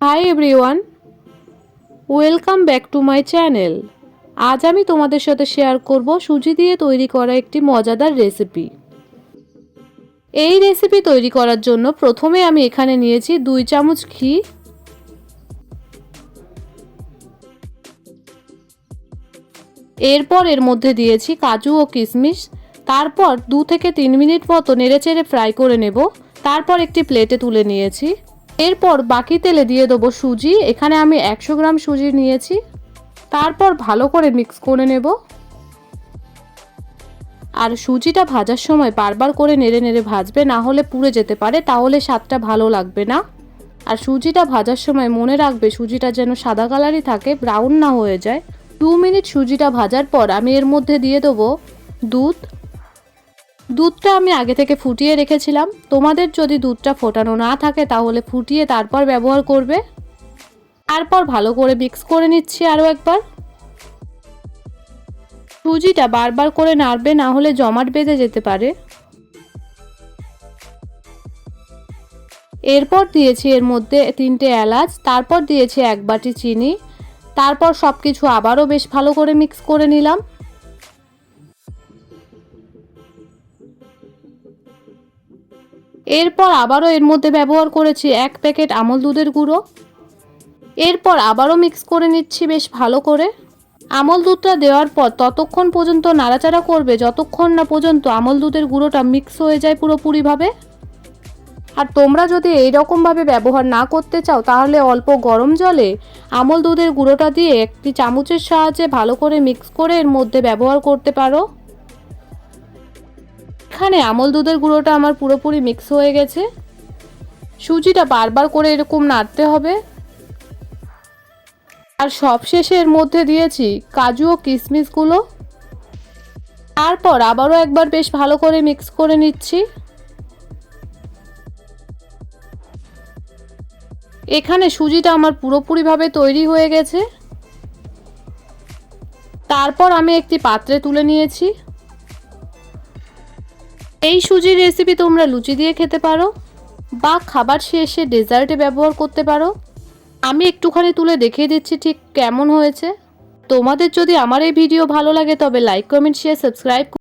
Hi everyone welcome back to my channel আজ আমি তোমাদের সাথে শেয়ার করব সুজি দিয়ে তৈরি করা একটি মজাদার রেসিপি এই রেসিপি তৈরি করার জন্য প্রথমে আমি এখানে নিয়েছি দুই চামচ ঘি। এরপর এর মধ্যে দিয়েছি কাজু ও কিশমিশ। তারপর দু থেকে তিন মিনিট মতো নেড়েচেড়ে ফ্রাই করে নেব। তারপর একটি প্লেটে তুলে নিয়েছি। এরপর বাকি তেলে দিয়ে দেবো সুজি। এখানে আমি একশো গ্রাম সুজি নিয়েছি। তারপর ভালো করে মিক্স করে নেব। আর সুজিটা ভাজার সময় বারবার করে নেড়ে নেড়ে ভাজবে, না হলে পুড়ে যেতে পারে, তাহলে স্বাদটা ভালো লাগবে না। আর সুজিটা ভাজার সময় মনে রাখবে, সুজিটা যেন সাদা কালারই থাকে, ব্রাউন না হয়ে যায়। দু মিনিট সুজিটা ভাজার পর আমি এর মধ্যে দিয়ে দেবো দুধ দুধটা আমি আগে থেকে ফুটিয়ে রেখেছিলাম। তোমাদের যদি দুধটা ফোটানো না থাকে, তাহলে ফুটিয়ে তারপর ব্যবহার করবে। তারপর ভালো করে মিক্স করে নিচ্ছি আরও একবার। সুজিটা বারবার করে নাড়বে, না হলে জমাট বেঁধে যেতে পারে। এরপর দিয়েছি এর মধ্যে তিনটে এলাচ, তারপর দিয়েছি এক বাটি চিনি। তারপর সব কিছু আবারও বেশ ভালো করে মিক্স করে নিলাম। এরপর আবারও এর মধ্যে ব্যবহার করেছি এক প্যাকেট আমল দুধের গুঁড়ো। এরপর আবারও মিক্স করে নিচ্ছি বেশ ভালো করে। আমল দুধটা দেওয়ার পর ততক্ষণ পর্যন্ত নাড়াচাড়া করবে, যতক্ষণ না পর্যন্ত আমল দুধের গুঁড়োটা মিক্স হয়ে যায় পুরোপুরিভাবে। আর তোমরা যদি এই রকমভাবে ব্যবহার না করতে চাও, তাহলে অল্প গরম জলে আমল দুধের গুঁড়োটা দিয়ে একটি চামচের সাহায্যে ভালো করে মিক্স করে এর মধ্যে ব্যবহার করতে পারো। এখানে আমল দুধের গুঁড়োটা আমার পুরোপুরি মিক্স হয়ে গেছে। সুজিটা বারবার করে এরকম নাড়তে হবে। আর সবশেষে এর মধ্যে দিয়েছি কাজু ও কিশমিশগুলো তারপর আবারও একবার বেশ ভালো করে মিক্স করে নিচ্ছি। এখানে সুজিটা আমার পুরোপুরিভাবে তৈরি হয়ে গেছে। তারপর আমি একটি পাত্রে তুলে নিয়েছি। এই সুজির রেসিপি তোমরা লুচি দিয়ে খেতে পারো বা খাবার শেষে ডেজার্টে ব্যবহার করতে পারো। আমি একটুখানি তুলে দেখিয়ে দিচ্ছি ঠিক কেমন হয়েছে। তোমাদের যদি আমার এই ভিডিও ভালো লাগে তবে লাইক কমেন্ট শেয়ার সাবস্ক্রাইব